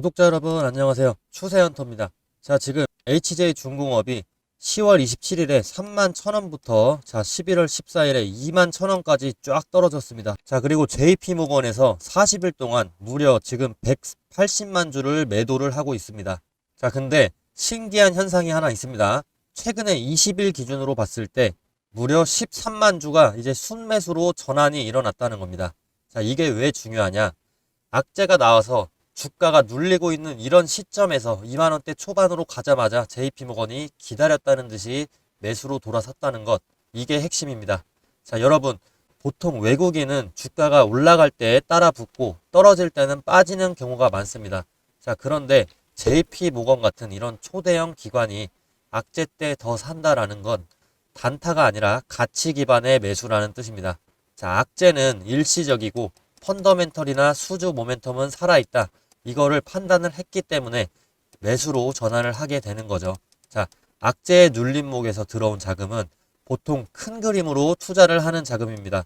구독자 여러분 안녕하세요. 추세헌터입니다. 자, 지금 HJ 중공업이 10월 27일에 3만 1000원부터 자, 11월 14일에 2만 1000원까지 쫙 떨어졌습니다. 자, 그리고 JP모건에서 40일 동안 무려 지금 180만 주를 매도를 하고 있습니다. 자, 근데 신기한 현상이 하나 있습니다. 최근에 20일 기준으로 봤을 때 무려 13만 주가 이제 순매수로 전환이 일어났다는 겁니다. 자, 이게 왜 중요하냐? 악재가 나와서 주가가 눌리고 있는 이런 시점에서 2만원대 초반으로 가자마자 JP모건이 기다렸다는 듯이 매수로 돌아섰다는 것. 이게 핵심입니다. 자, 여러분. 보통 외국인은 주가가 올라갈 때 따라 붙고 떨어질 때는 빠지는 경우가 많습니다. 자, 그런데 JP모건 같은 이런 초대형 기관이 악재 때 더 산다라는 건 단타가 아니라 가치 기반의 매수라는 뜻입니다. 자, 악재는 일시적이고 펀더멘털이나 수주 모멘텀은 살아있다. 이거를 판단을 했기 때문에 매수로 전환을 하게 되는 거죠. 자, 악재의 눌림목에서 들어온 자금은 보통 큰 그림으로 투자를 하는 자금입니다.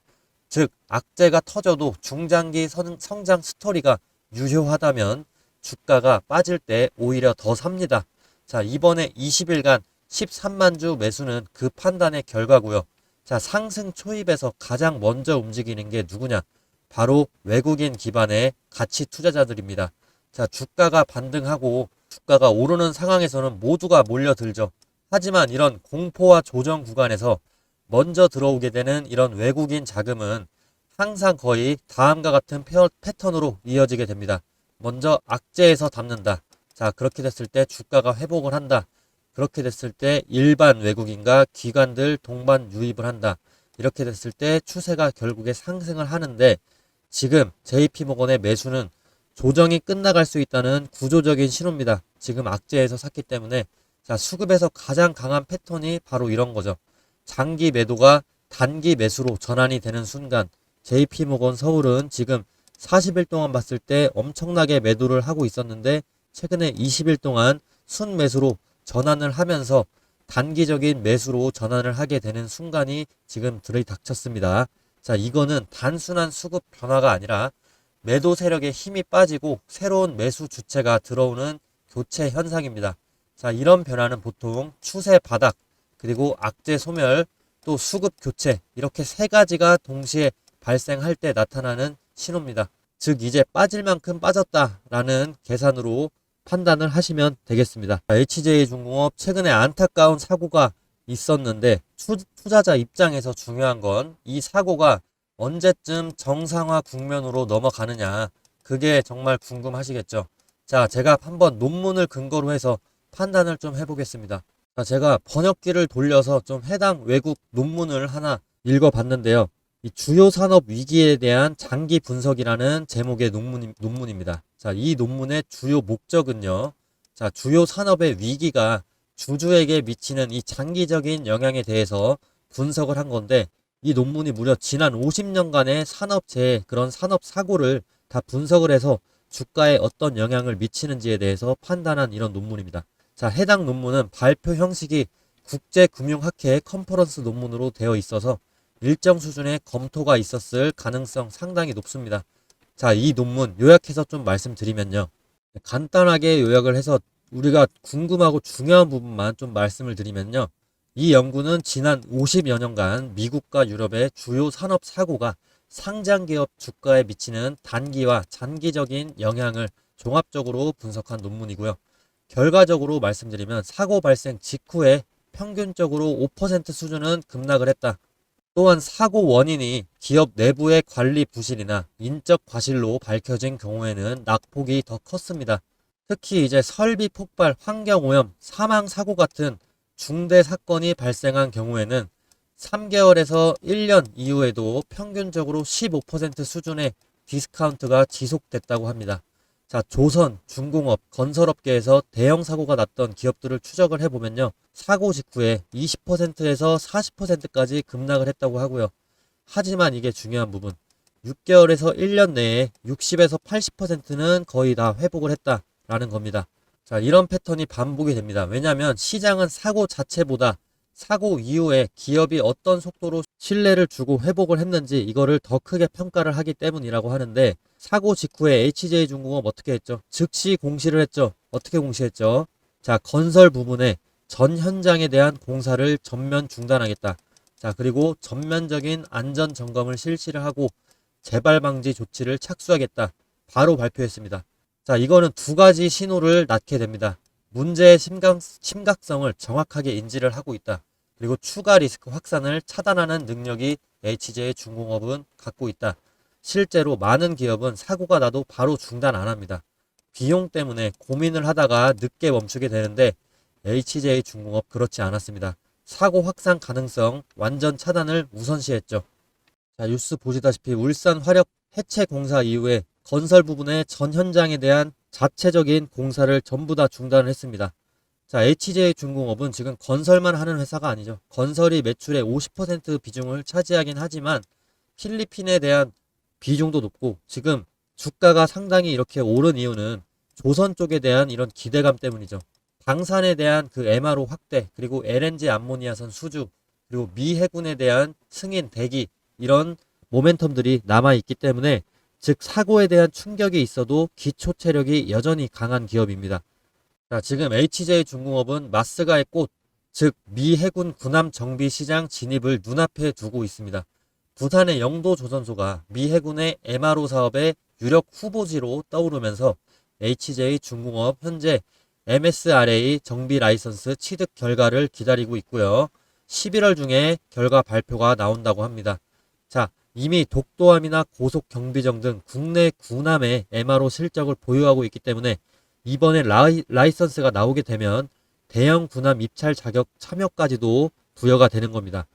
즉, 악재가 터져도 중장기 선- 성장 스토리가 유효하다면 주가가 빠질 때 오히려 더 삽니다. 자, 이번에 20일간 13만 주 매수는 그 판단의 결과고요. 자, 상승 초입에서 가장 먼저 움직이는 게 누구냐? 바로 외국인 기반의 가치 투자자들입니다. 자, 주가가 반등하고 주가가 오르는 상황에서는 모두가 몰려들죠. 하지만 이런 공포와 조정 구간에서 먼저 들어오게 되는 이런 외국인 자금은 항상 거의 다음과 같은 패턴으로 이어지게 됩니다. 먼저 악재에서 담는다. 자, 그렇게 됐을 때 주가가 회복을 한다. 그렇게 됐을 때 일반 외국인과 기관들 동반 유입을 한다. 이렇게 됐을 때 추세가 결국에 상승을 하는데 지금 JP모건의 매수는 조정이 끝나갈 수 있다는 구조적인 신호입니다. 지금 악재에서 샀기 때문에 자, 수급에서 가장 강한 패턴이 바로 이런 거죠. 장기 매도가 단기 매수로 전환이 되는 순간 JP모건 서울은 지금 40일 동안 봤을 때 엄청나게 매도를 하고 있었는데 최근에 20일 동안 순매수로 전환을 하면서 단기적인 매수로 전환을 하게 되는 순간이 지금 들이닥쳤습니다. 자, 이거는 단순한 수급 변화가 아니라 매도 세력의 힘이 빠지고 새로운 매수 주체가 들어오는 교체 현상입니다. 자, 이런 변화는 보통 추세 바닥, 그리고 악재 소멸, 또 수급 교체, 이렇게 세 가지가 동시에 발생할 때 나타나는 신호입니다. 즉, 이제 빠질 만큼 빠졌다라는 계산으로 판단을 하시면 되겠습니다. HJ중공업 최근에 안타까운 사고가 있었는데 투, 투자자 입장에서 중요한 건 이 사고가 언제쯤 정상화 국면으로 넘어가느냐 그게 정말 궁금하시겠죠. 자, 제가 한번 논문을 근거로 해서 판단을 좀 해보겠습니다. 자, 제가 번역기를 돌려서 좀 해당 외국 논문을 하나 읽어봤는데요. 이 주요 산업 위기에 대한 장기 분석이라는 제목의 논문, 논문입니다. 자, 이 논문의 주요 목적은요. 자, 주요 산업의 위기가 주주에게 미치는 이 장기적인 영향에 대해서 분석을 한 건데 이 논문이 무려 지난 50년간의 산업재해 그런 산업 사고를 다 분석을 해서 주가에 어떤 영향을 미치는지에 대해서 판단한 이런 논문입니다. 자, 해당 논문은 발표 형식이 국제금융학회 컨퍼런스 논문으로 되어 있어서 일정 수준의 검토가 있었을 가능성 상당히 높습니다. 자, 이 논문 요약해서 좀 말씀드리면요. 간단하게 요약을 해서 우리가 궁금하고 중요한 부분만 좀 말씀을 드리면요. 이 연구는 지난 50여 년간 미국과 유럽의 주요 산업 사고가 상장 기업 주가에 미치는 단기와 장기적인 영향을 종합적으로 분석한 논문이고요. 결과적으로 말씀드리면 사고 발생 직후에 평균적으로 5% 수준은 급락을 했다. 또한 사고 원인이 기업 내부의 관리 부실이나 인적 과실로 밝혀진 경우에는 낙폭이 더 컸습니다. 특히 이제 설비 폭발, 환경 오염, 사망 사고 같은 중대 사건이 발생한 경우에는 3개월에서 1년 이후에도 평균적으로 15% 수준의 디스카운트가 지속됐다고 합니다. 자, 조선, 중공업, 건설업계에서 대형 사고가 났던 기업들을 추적을 해보면요. 사고 직후에 20%에서 40%까지 급락을 했다고 하고요. 하지만 이게 중요한 부분. 6개월에서 1년 내에 60에서 80%는 거의 다 회복을 했다라는 겁니다. 자, 이런 패턴이 반복이 됩니다. 왜냐하면 시장은 사고 자체보다 사고 이후에 기업이 어떤 속도로 신뢰를 주고 회복을 했는지 이거를 더 크게 평가를 하기 때문이라고 하는데 사고 직후에 HJ 중공업 어떻게 했죠? 즉시 공시를 했죠. 어떻게 공시했죠? 자, 건설 부분에 전 현장에 대한 공사를 전면 중단하겠다. 자, 그리고 전면적인 안전 점검을 실시를 하고 재발 방지 조치를 착수하겠다. 바로 발표했습니다. 자, 이거는 두 가지 신호를 낳게 됩니다. 문제의 심각, 심각성을 정확하게 인지를 하고 있다. 그리고 추가 리스크 확산을 차단하는 능력이 HJ 중공업은 갖고 있다. 실제로 많은 기업은 사고가 나도 바로 중단 안 합니다. 비용 때문에 고민을 하다가 늦게 멈추게 되는데 HJ 중공업 그렇지 않았습니다. 사고 확산 가능성 완전 차단을 우선시했죠. 자, 뉴스 보시다시피 울산 화력 해체 공사 이후에 건설 부분의 전 현장에 대한 자체적인 공사를 전부 다 중단을 했습니다. 자, HJ 중공업은 지금 건설만 하는 회사가 아니죠. 건설이 매출의 50% 비중을 차지하긴 하지만 필리핀에 대한 비중도 높고 지금 주가가 상당히 이렇게 오른 이유는 조선 쪽에 대한 이런 기대감 때문이죠. 방산에 대한 그 MRO 확대, 그리고 LNG 암모니아선 수주, 그리고 미 해군에 대한 승인 대기 이런 모멘텀들이 남아 있기 때문에 즉 사고에 대한 충격이 있어도 기초 체력이 여전히 강한 기업입니다. 자, 지금 HJ 중공업은 마스가의 꽃, 즉 미 해군 군함 정비 시장 진입을 눈앞에 두고 있습니다. 부산의 영도 조선소가 미 해군의 MRO 사업의 유력 후보지로 떠오르면서 HJ 중공업 현재 MSRA 정비 라이선스 취득 결과를 기다리고 있고요. 11월 중에 결과 발표가 나온다고 합니다. 자, 이미 독도함이나 고속 경비정 등 국내 군함의 MRO 실적을 보유하고 있기 때문에 이번에 라이, 라이선스가 나오게 되면 대형 군함 입찰 자격 참여까지도 부여가 되는 겁니다.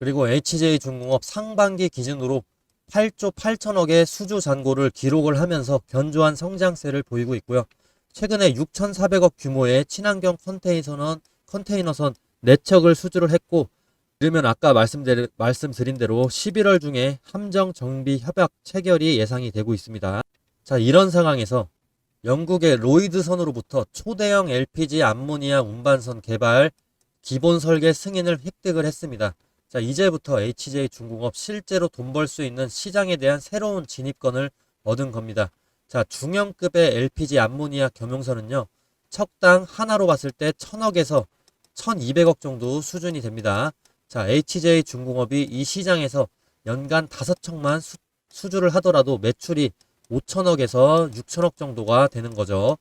그리고 HJ 중공업 상반기 기준으로 8조 8천억의 수주 잔고를 기록을 하면서 견조한 성장세를 보이고 있고요. 최근에 6,400억 규모의 친환경 컨테이너선, 컨테이너선 4척을 수주를 했고 그러면 아까 말씀드린, 말씀드린 대로 11월 중에 함정 정비 협약 체결이 예상이 되고 있습니다. 자, 이런 상황에서 영국의 로이드 선으로부터 초대형 LPG 암모니아 운반선 개발 기본 설계 승인을 획득을 했습니다. 자, 이제부터 HJ 중공업 실제로 돈 벌 수 있는 시장에 대한 새로운 진입권을 얻은 겁니다. 자, 중형급의 LPG 암모니아 겸용선은요, 척당 하나로 봤을 때 1000억에서 1200억 정도 수준이 됩니다. 자, HJ 중공업이 이 시장에서 연간 5척만 수, 수주를 하더라도 매출이 5천억에서 6천억 정도가 되는 거죠.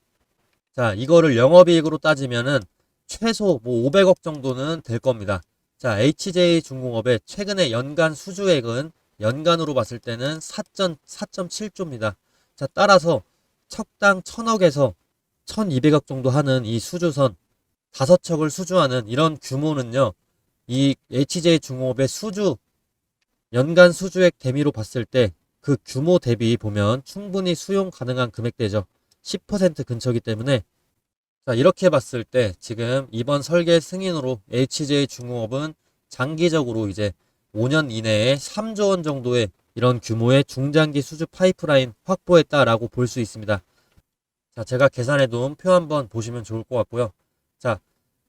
자, 이거를 영업이익으로 따지면은 최소 뭐 500억 정도는 될 겁니다. 자, HJ 중공업의 최근에 연간 수주액은 연간으로 봤을 때는 4.4.7조입니다. 자, 따라서 척당 1000억에서 1200억 정도 하는 이 수주선 5척을 수주하는 이런 규모는요. 이 HJ 중공업의 수주 연간 수주액 대비로 봤을 때 그 규모 대비 보면 충분히 수용 가능한 금액대죠. 10% 근처이기 때문에 자, 이렇게 봤을 때 지금 이번 설계 승인으로 HJ 중공업은 장기적으로 이제 5년 이내에 3조 원 정도의 이런 규모의 중장기 수주 파이프라인 확보했다라고 볼 수 있습니다. 자, 제가 계산해 놓은 표 한번 보시면 좋을 것 같고요. 자,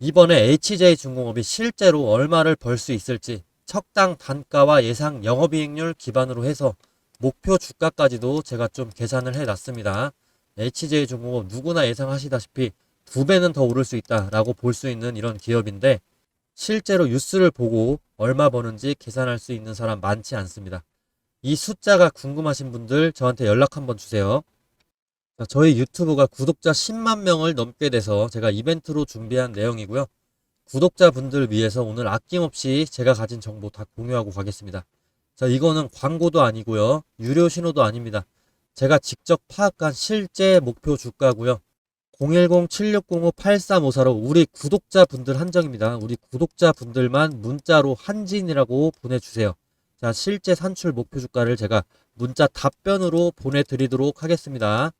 이번에 HJ 중공업이 실제로 얼마를 벌 수 있을지 척당 단가와 예상 영업이익률 기반으로 해서 목표 주가까지도 제가 좀 계산을 해 놨습니다. HJ 중공업 누구나 예상하시다시피 두 배는 더 오를 수 있다라고 볼 수 있는 이런 기업인데 실제로 뉴스를 보고 얼마 버는지 계산할 수 있는 사람 많지 않습니다. 이 숫자가 궁금하신 분들 저한테 연락 한번 주세요. 자, 저희 유튜브가 구독자 10만 명을 넘게 돼서 제가 이벤트로 준비한 내용이고요. 구독자분들 위해서 오늘 아낌없이 제가 가진 정보 다 공유하고 가겠습니다. 자, 이거는 광고도 아니고요. 유료 신호도 아닙니다. 제가 직접 파악한 실제 목표 주가고요. 010-7605-8354로 우리 구독자분들 한정입니다. 우리 구독자분들만 문자로 한진이라고 보내주세요. 자, 실제 산출 목표 주가를 제가 문자 답변으로 보내드리도록 하겠습니다.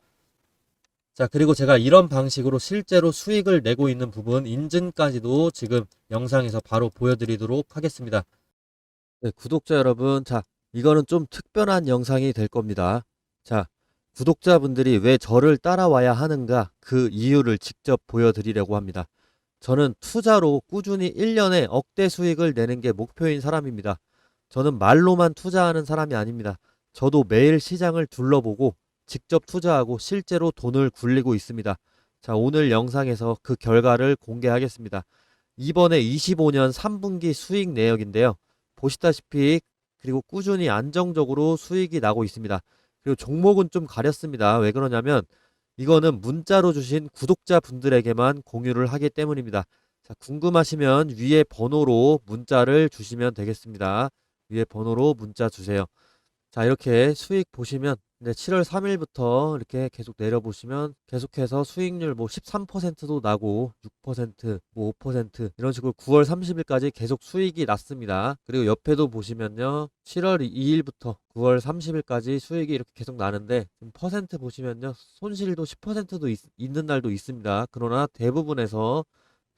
자, 그리고 제가 이런 방식으로 실제로 수익을 내고 있는 부분 인증까지도 지금 영상에서 바로 보여드리도록 하겠습니다. 네, 구독자 여러분, 자, 이거는 좀 특별한 영상이 될 겁니다. 자, 구독자분들이 왜 저를 따라와야 하는가 그 이유를 직접 보여드리려고 합니다. 저는 투자로 꾸준히 1년에 억대 수익을 내는 게 목표인 사람입니다. 저는 말로만 투자하는 사람이 아닙니다. 저도 매일 시장을 둘러보고 직접 투자하고 실제로 돈을 굴리고 있습니다. 자, 오늘 영상에서 그 결과를 공개하겠습니다. 이번에 25년 3분기 수익 내역인데요. 보시다시피 그리고 꾸준히 안정적으로 수익이 나고 있습니다. 그리고 종목은 좀 가렸습니다. 왜 그러냐면 이거는 문자로 주신 구독자 분들에게만 공유를 하기 때문입니다. 자, 궁금하시면 위에 번호로 문자를 주시면 되겠습니다. 위에 번호로 문자 주세요. 자, 이렇게 수익 보시면 네, 7월 3일부터 이렇게 계속 내려보시면 계속해서 수익률 뭐 13%도 나고 6%, 뭐 5% 이런 식으로 9월 30일까지 계속 수익이 났습니다. 그리고 옆에도 보시면요. 7월 2일부터 9월 30일까지 수익이 이렇게 계속 나는데 지금 퍼센트 보시면요. 손실도 10%도 있, 있는 날도 있습니다. 그러나 대부분에서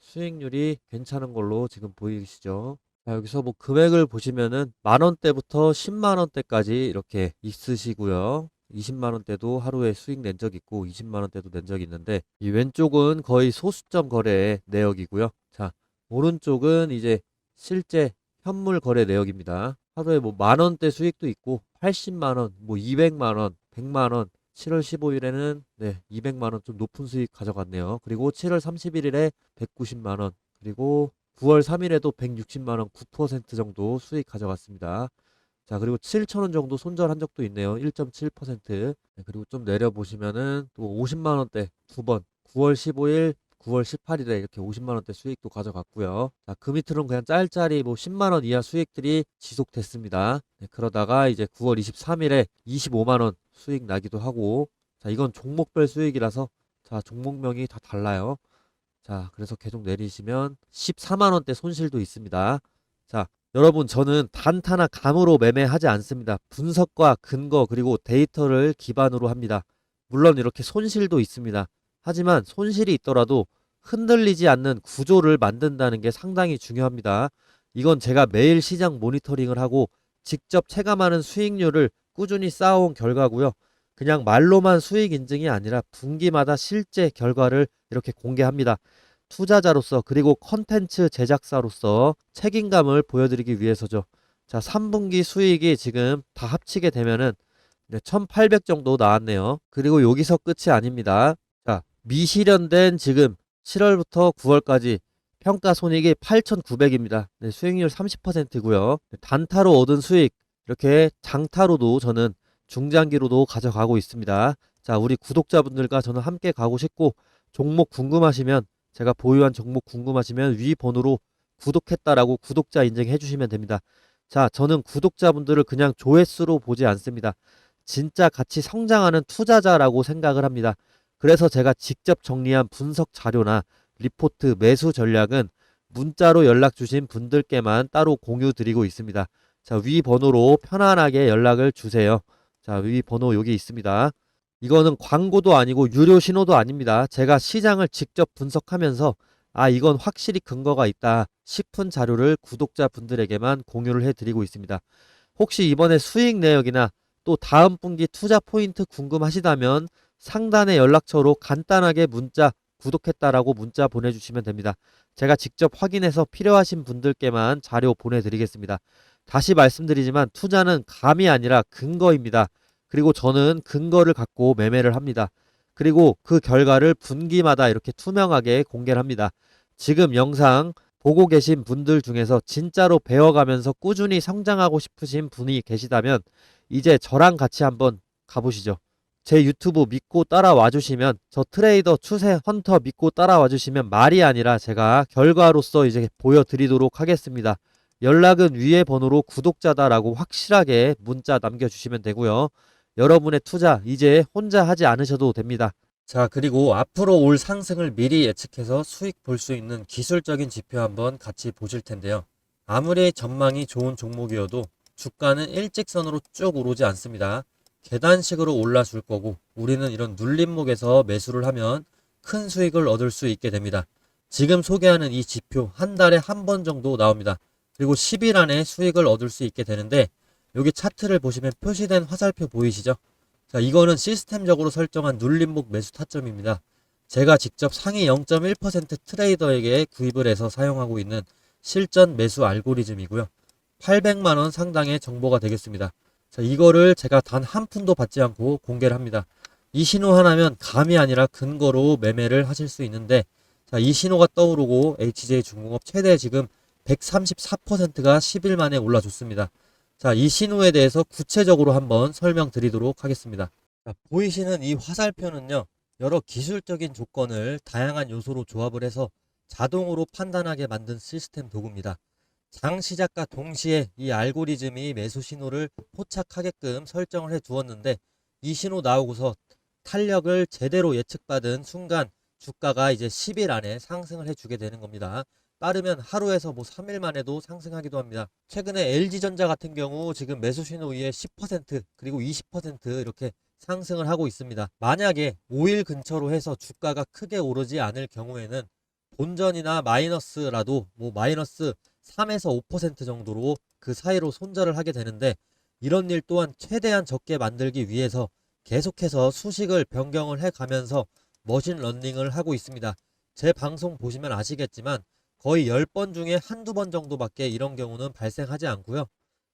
수익률이 괜찮은 걸로 지금 보이시죠? 자, 여기서 뭐 금액을 보시면은 만 원대부터 10만 원대까지 이렇게 있으시고요. 20만 원대도 하루에 수익 낸 적 있고 20만 원대도 낸 적 있는데 이 왼쪽은 거의 소수점 거래 내역이고요. 자, 오른쪽은 이제 실제 현물 거래 내역입니다. 하루에 뭐 만 원대 수익도 있고 80만 원, 뭐 200만 원, 100만 원 7월 15일에는 네, 200만 원 좀 높은 수익 가져갔네요. 그리고 7월 31일에 190만 원, 그리고 9월 3일에도 160만 원, 9% 정도 수익 가져갔습니다. 자, 그리고 7천 원 정도 손절한 적도 있네요. 1.7%. 네, 그리고 좀 내려 보시면은 또 50만 원대 두 번. 9월 15일, 9월 18일에 이렇게 50만 원대 수익도 가져갔고요. 자, 그 밑으로는 그냥 짤짤이 뭐 10만 원 이하 수익들이 지속됐습니다. 네, 그러다가 이제 9월 23일에 25만 원 수익 나기도 하고 자, 이건 종목별 수익이라서 자, 종목명이 다 달라요. 자, 그래서 계속 내리시면 14만 원대 손실도 있습니다. 자, 여러분 저는 단타나 감으로 매매하지 않습니다. 분석과 근거 그리고 데이터를 기반으로 합니다. 물론 이렇게 손실도 있습니다. 하지만 손실이 있더라도 흔들리지 않는 구조를 만든다는 게 상당히 중요합니다. 이건 제가 매일 시장 모니터링을 하고 직접 체감하는 수익률을 꾸준히 쌓아온 결과고요. 그냥 말로만 수익 인증이 아니라 분기마다 실제 결과를 이렇게 공개합니다. 투자자로서 그리고 컨텐츠 제작사로서 책임감을 보여드리기 위해서죠. 자, 3분기 수익이 지금 다 합치게 되면은 네, 1,800 정도 나왔네요. 그리고 여기서 끝이 아닙니다. 자, 미실현된 지금 7월부터 9월까지 평가 손익이 8,900입니다. 네, 수익률 30%고요. 단타로 얻은 수익 이렇게 장타로도 저는 중장기로도 가져가고 있습니다. 자, 우리 구독자분들과 저는 함께 가고 싶고 종목 궁금하시면 제가 보유한 종목 궁금하시면 위 번호로 구독했다라고 구독자 인증해 주시면 됩니다. 자, 저는 구독자분들을 그냥 조회수로 보지 않습니다. 진짜 같이 성장하는 투자자라고 생각을 합니다. 그래서 제가 직접 정리한 분석 자료나 리포트 매수 전략은 문자로 연락 주신 분들께만 따로 공유 드리고 있습니다. 자, 위 번호로 편안하게 연락을 주세요. 자, 위 번호 여기 있습니다. 이거는 광고도 아니고 유료 신호도 아닙니다. 제가 시장을 직접 분석하면서 아, 이건 확실히 근거가 있다 싶은 자료를 구독자 분들에게만 공유를 해드리고 있습니다. 혹시 이번에 수익 내역이나 또 다음 분기 투자 포인트 궁금하시다면 상단의 연락처로 간단하게 문자 구독했다라고 문자 보내주시면 됩니다. 제가 직접 확인해서 필요하신 분들께만 자료 보내드리겠습니다. 다시 말씀드리지만 투자는 감이 아니라 근거입니다. 그리고 저는 근거를 갖고 매매를 합니다. 그리고 그 결과를 분기마다 이렇게 투명하게 공개를 합니다. 지금 영상 보고 계신 분들 중에서 진짜로 배워가면서 꾸준히 성장하고 싶으신 분이 계시다면 이제 저랑 같이 한번 가보시죠. 제 유튜브 믿고 따라와 주시면 저 트레이더 추세 헌터 믿고 따라와 주시면 말이 아니라 제가 결과로서 이제 보여드리도록 하겠습니다. 연락은 위에 번호로 구독자다라고 확실하게 문자 남겨주시면 되고요. 여러분의 투자 이제 혼자 하지 않으셔도 됩니다. 자, 그리고 앞으로 올 상승을 미리 예측해서 수익 볼 수 있는 기술적인 지표 한번 같이 보실 텐데요. 아무리 전망이 좋은 종목이어도 주가는 일직선으로 쭉 오르지 않습니다. 계단식으로 올라줄 거고 우리는 이런 눌림목에서 매수를 하면 큰 수익을 얻을 수 있게 됩니다. 지금 소개하는 이 지표 한 달에 한 번 정도 나옵니다. 그리고 10일 안에 수익을 얻을 수 있게 되는데 여기 차트를 보시면 표시된 화살표 보이시죠? 자, 이거는 시스템적으로 설정한 눌림목 매수 타점입니다. 제가 직접 상위 0.1% 트레이더에게 구입을 해서 사용하고 있는 실전 매수 알고리즘이고요. 800만 원 상당의 정보가 되겠습니다. 자, 이거를 제가 단 한 푼도 받지 않고 공개를 합니다. 이 신호 하나면 감이 아니라 근거로 매매를 하실 수 있는데 자, 이 신호가 떠오르고 HJ 중공업 최대 지금 134%가 10일 만에 올라줬습니다. 자, 이 신호에 대해서 구체적으로 한번 설명드리도록 하겠습니다. 자, 보이시는 이 화살표는요, 여러 기술적인 조건을 다양한 요소로 조합을 해서 자동으로 판단하게 만든 시스템 도구입니다. 장 시작과 동시에 이 알고리즘이 매수 신호를 포착하게끔 설정을 해 두었는데 이 신호 나오고서 탄력을 제대로 예측받은 순간 주가가 이제 10일 안에 상승을 해주게 되는 겁니다. 빠르면 하루에서 뭐 3일 만에도 상승하기도 합니다. 최근에 LG전자 같은 경우 지금 매수 신호 위에 10% 그리고 20% 이렇게 상승을 하고 있습니다. 만약에 5일 근처로 해서 주가가 크게 오르지 않을 경우에는 본전이나 마이너스라도 뭐 마이너스 3에서 5% 정도로 그 사이로 손절을 하게 되는데 이런 일 또한 최대한 적게 만들기 위해서 계속해서 수식을 변경을 해 가면서 머신 러닝을 하고 있습니다. 제 방송 보시면 아시겠지만 거의 10번 중에 한두 번 정도밖에 이런 경우는 발생하지 않고요.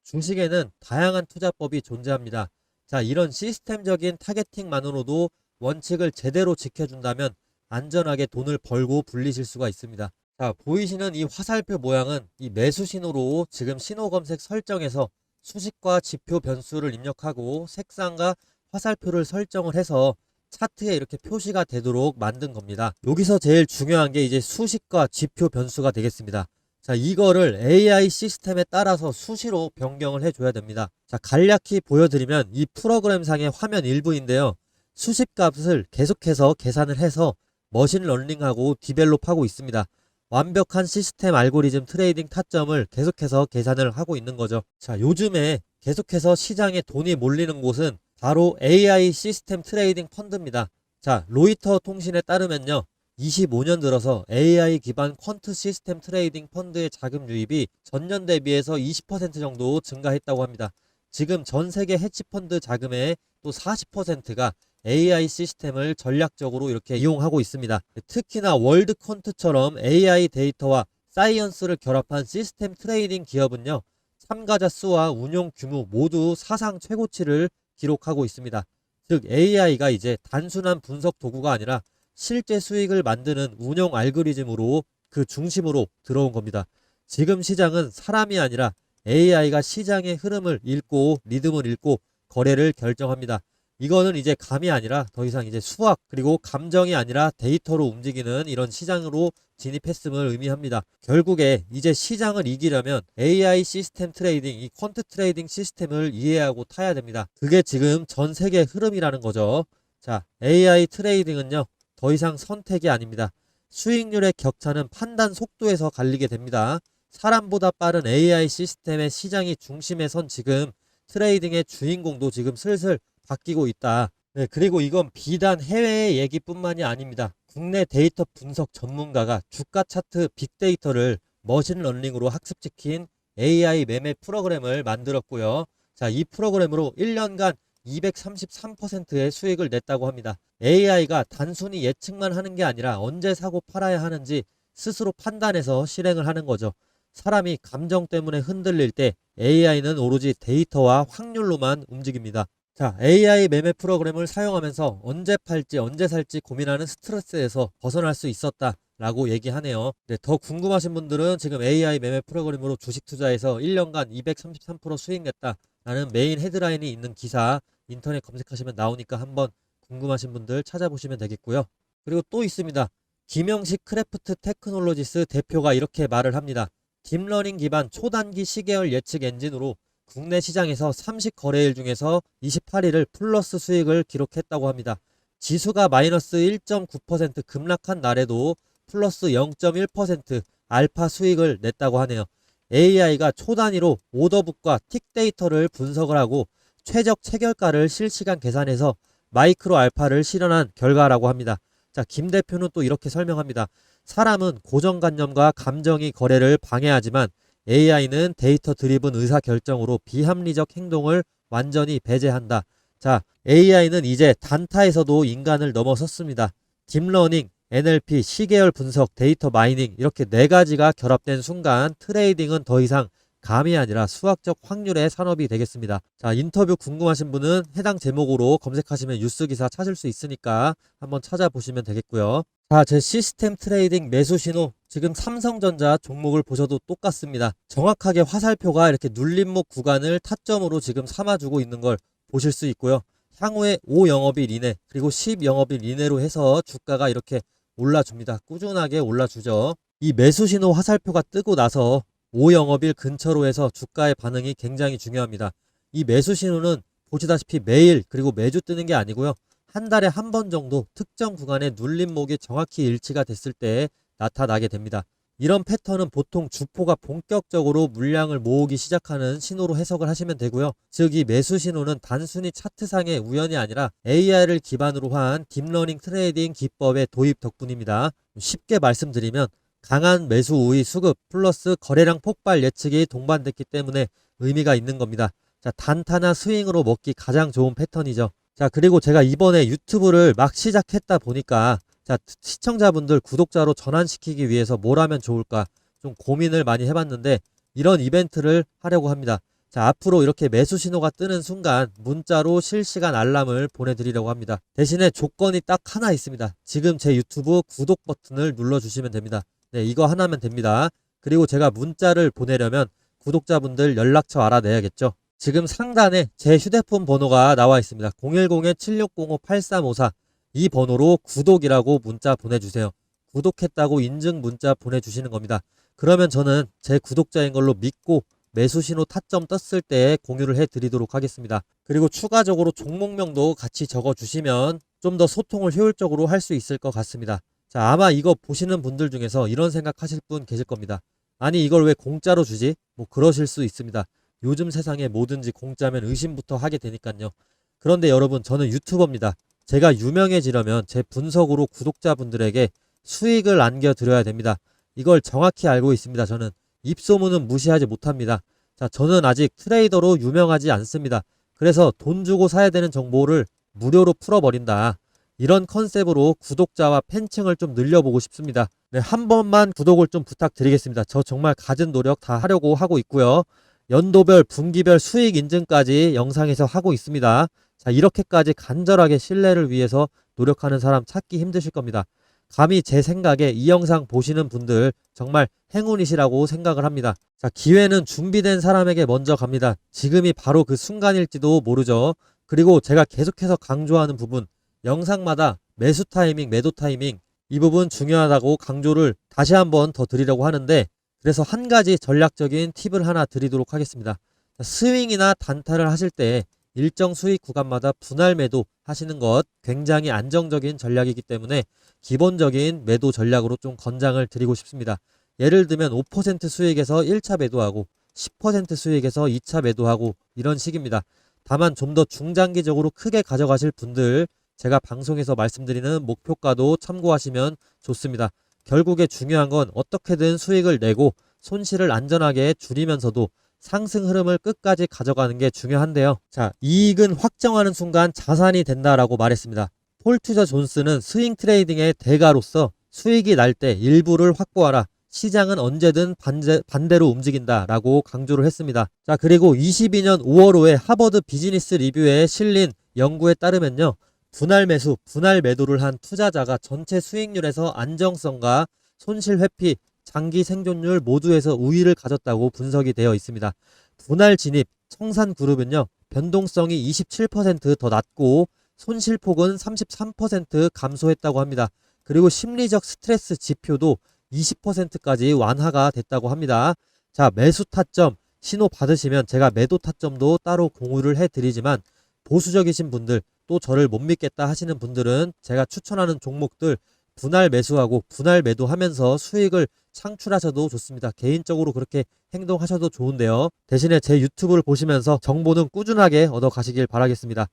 주식에는 다양한 투자법이 존재합니다. 자, 이런 시스템적인 타겟팅만으로도 원칙을 제대로 지켜준다면 안전하게 돈을 벌고 불리실 수가 있습니다. 자, 보이시는 이 화살표 모양은 이 매수 신호로 지금 신호 검색 설정에서 수식과 지표 변수를 입력하고 색상과 화살표를 설정을 해서 차트에 이렇게 표시가 되도록 만든 겁니다. 여기서 제일 중요한 게 이제 수식과 지표 변수가 되겠습니다. 자, 이거를 AI 시스템에 따라서 수시로 변경을 해줘야 됩니다. 자, 간략히 보여드리면 이 프로그램상의 화면 일부인데요. 수식 값을 계속해서 계산을 해서 머신 러닝하고 디벨롭하고 있습니다. 완벽한 시스템 알고리즘 트레이딩 타점을 계속해서 계산을 하고 있는 거죠. 자, 요즘에 계속해서 시장에 돈이 몰리는 곳은 바로 AI 시스템 트레이딩 펀드입니다. 자, 로이터 통신에 따르면요. 25년 들어서 AI 기반 퀀트 시스템 트레이딩 펀드의 자금 유입이 전년 대비해서 20% 정도 증가했다고 합니다. 지금 전 세계 헤지펀드 자금의 또 40%가 AI 시스템을 전략적으로 이렇게 이용하고 있습니다. 특히나 월드 퀀트처럼 AI 데이터와 사이언스를 결합한 시스템 트레이딩 기업은요. 참가자 수와 운용 규모 모두 사상 최고치를 기록하고 있습니다. 즉 AI가 이제 단순한 분석 도구가 아니라 실제 수익을 만드는 운영 알고리즘으로 그 중심으로 들어온 겁니다. 지금 시장은 사람이 아니라 AI가 시장의 흐름을 읽고 리듬을 읽고 거래를 결정합니다. 이거는 이제 감이 아니라 더 이상 이제 수학 그리고 감정이 아니라 데이터로 움직이는 이런 시장으로 진입했음을 의미합니다. 결국에 이제 시장을 이기려면 AI 시스템 트레이딩, 이 퀀트 트레이딩 시스템을 이해하고 타야 됩니다. 그게 지금 전 세계 흐름이라는 거죠. 자, AI 트레이딩은요, 더 이상 선택이 아닙니다. 수익률의 격차는 판단 속도에서 갈리게 됩니다. 사람보다 빠른 AI 시스템의 시장이 중심에 선 지금 트레이딩의 주인공도 지금 슬슬 바뀌고 있다. 네, 그리고 이건 비단 해외의 얘기뿐만이 아닙니다. 국내 데이터 분석 전문가가 주가 차트 빅데이터를 머신러닝으로 학습시킨 AI 매매 프로그램을 만들었고요. 자, 이 프로그램으로 1년간 233%의 수익을 냈다고 합니다. AI가 단순히 예측만 하는 게 아니라 언제 사고 팔아야 하는지 스스로 판단해서 실행을 하는 거죠. 사람이 감정 때문에 흔들릴 때 AI는 오로지 데이터와 확률로만 움직입니다. 자, AI 매매 프로그램을 사용하면서 언제 팔지 언제 살지 고민하는 스트레스에서 벗어날 수 있었다 라고 얘기하네요. 네, 더 궁금하신 분들은 지금 AI 매매 프로그램으로 주식 투자해서 1년간 233% 수익 냈다 라는 메인 헤드라인이 있는 기사 인터넷 검색하시면 나오니까 한번 궁금하신 분들 찾아보시면 되겠고요. 그리고 또 있습니다. 김영식 크래프트 테크놀로지스 대표가 이렇게 말을 합니다. 딥러닝 기반 초단기 시계열 예측 엔진으로 국내 시장에서 30거래일 중에서 28일을 플러스 수익을 기록했다고 합니다. 지수가 마이너스 1.9% 급락한 날에도 플러스 0.1% 알파 수익을 냈다고 하네요. AI가 초단위로 오더북과 틱 데이터를 분석을 하고 최적 체결가를 실시간 계산해서 마이크로 알파를 실현한 결과라고 합니다. 자, 김 대표는 또 이렇게 설명합니다. 사람은 고정관념과 감정이 거래를 방해하지만 AI는 데이터 드리븐 의사 결정으로 비합리적 행동을 완전히 배제한다. 자, AI는 이제 단타에서도 인간을 넘어섰습니다. 딥러닝, NLP, 시계열 분석, 데이터 마이닝 이렇게 네 가지가 결합된 순간 트레이딩은 더 이상 감이 아니라 수학적 확률의 산업이 되겠습니다. 자, 인터뷰 궁금하신 분은 해당 제목으로 검색하시면 뉴스 기사 찾을 수 있으니까 한번 찾아보시면 되겠고요. 자, 제 시스템 트레이딩 매수 신호 지금 삼성전자 종목을 보셔도 똑같습니다. 정확하게 화살표가 이렇게 눌림목 구간을 타점으로 지금 삼아주고 있는 걸 보실 수 있고요. 향후에 5영업일 이내 그리고 10영업일 이내로 해서 주가가 이렇게 올라줍니다. 꾸준하게 올라주죠. 이 매수 신호 화살표가 뜨고 나서 5영업일 근처로 해서 주가의 반응이 굉장히 중요합니다. 이 매수 신호는 보시다시피 매일 그리고 매주 뜨는 게 아니고요. 한 달에 한 번 정도 특정 구간의 눌림목이 정확히 일치가 됐을 때 나타나게 됩니다. 이런 패턴은 보통 주포가 본격적으로 물량을 모으기 시작하는 신호로 해석을 하시면 되고요. 즉 이 매수 신호는 단순히 차트상의 우연이 아니라 AI를 기반으로 한 딥러닝 트레이딩 기법의 도입 덕분입니다. 쉽게 말씀드리면 강한 매수 우위 수급 플러스 거래량 폭발 예측이 동반됐기 때문에 의미가 있는 겁니다. 자, 단타나 스윙으로 먹기 가장 좋은 패턴이죠. 자, 그리고 제가 이번에 유튜브를 막 시작했다 보니까 자, 시청자분들 구독자로 전환시키기 위해서 뭘 하면 좋을까 좀 고민을 많이 해봤는데 이런 이벤트를 하려고 합니다. 자, 앞으로 이렇게 매수 신호가 뜨는 순간 문자로 실시간 알람을 보내드리려고 합니다. 대신에 조건이 딱 하나 있습니다. 지금 제 유튜브 구독 버튼을 눌러주시면 됩니다. 네, 이거 하나면 됩니다. 그리고 제가 문자를 보내려면 구독자분들 연락처 알아내야겠죠. 지금 상단에 제 휴대폰 번호가 나와 있습니다. 010-7605-8354 이 번호로 구독이라고 문자 보내주세요. 구독했다고 인증 문자 보내주시는 겁니다. 그러면 저는 제 구독자인 걸로 믿고 매수 신호 타점 떴을 때 공유를 해드리도록 하겠습니다. 그리고 추가적으로 종목명도 같이 적어주시면 좀 더 소통을 효율적으로 할 수 있을 것 같습니다. 자, 아마 이거 보시는 분들 중에서 이런 생각 하실 분 계실 겁니다. 아니, 이걸 왜 공짜로 주지? 뭐 그러실 수 있습니다. 요즘 세상에 뭐든지 공짜면 의심부터 하게 되니까요. 그런데 여러분, 저는 유튜버입니다. 제가 유명해지려면 제 분석으로 구독자분들에게 수익을 안겨드려야 됩니다. 이걸 정확히 알고 있습니다. 저는 입소문은 무시하지 못합니다. 자, 저는 아직 트레이더로 유명하지 않습니다. 그래서 돈 주고 사야 되는 정보를 무료로 풀어버린다. 이런 컨셉으로 구독자와 팬층을 좀 늘려보고 싶습니다. 네, 한 번만 구독을 좀 부탁드리겠습니다. 저 정말 가진 노력 다 하려고 하고 있고요. 연도별, 분기별 수익 인증까지 영상에서 하고 있습니다. 자, 이렇게까지 간절하게 신뢰를 위해서 노력하는 사람 찾기 힘드실 겁니다. 감히 제 생각에 이 영상 보시는 분들 정말 행운이시라고 생각을 합니다. 자, 기회는 준비된 사람에게 먼저 갑니다. 지금이 바로 그 순간일지도 모르죠. 그리고 제가 계속해서 강조하는 부분, 영상마다 매수 타이밍, 매도 타이밍, 이 부분 중요하다고 강조를 다시 한번 더 드리려고 하는데, 그래서 한 가지 전략적인 팁을 하나 드리도록 하겠습니다. 자, 스윙이나 단타를 하실 때 일정 수익 구간마다 분할 매도 하시는 것 굉장히 안정적인 전략이기 때문에 기본적인 매도 전략으로 좀 권장을 드리고 싶습니다. 예를 들면 5% 수익에서 1차 매도하고 10% 수익에서 2차 매도하고 이런 식입니다. 다만 좀 더 중장기적으로 크게 가져가실 분들 제가 방송에서 말씀드리는 목표가도 참고하시면 좋습니다. 결국에 중요한 건 어떻게든 수익을 내고 손실을 안전하게 줄이면서도 상승 흐름을 끝까지 가져가는 게 중요한데요. 자, 이익은 확정하는 순간 자산이 된다라고 말했습니다. 폴 투자 존스는 스윙 트레이딩의 대가로서 수익이 날 때 일부를 확보하라. 시장은 언제든 반제, 반대로 움직인다 라고 강조를 했습니다. 자, 그리고 22년 5월호에 하버드 비즈니스 리뷰에 실린 연구에 따르면요. 분할 매수, 분할 매도를 한 투자자가 전체 수익률에서 안정성과 손실 회피, 장기 생존율 모두에서 우위를 가졌다고 분석이 되어 있습니다. 분할 진입, 청산 그룹은요. 변동성이 27%더 낮고 손실폭은 33% 감소했다고 합니다. 그리고 심리적 스트레스 지표도 20%까지 완화가 됐다고 합니다. 자, 매수 타점 신호 받으시면 제가 매도 타점도 따로 공유를 해 드리지만 보수적이신 분들 또 저를 못 믿겠다 하시는 분들은 제가 추천하는 종목들 분할 매수하고 분할 매도하면서 수익을 창출하셔도 좋습니다. 개인적으로 그렇게 행동하셔도 좋은데요. 대신에 제 유튜브를 보시면서 정보는 꾸준하게 얻어 가시길 바라겠습니다.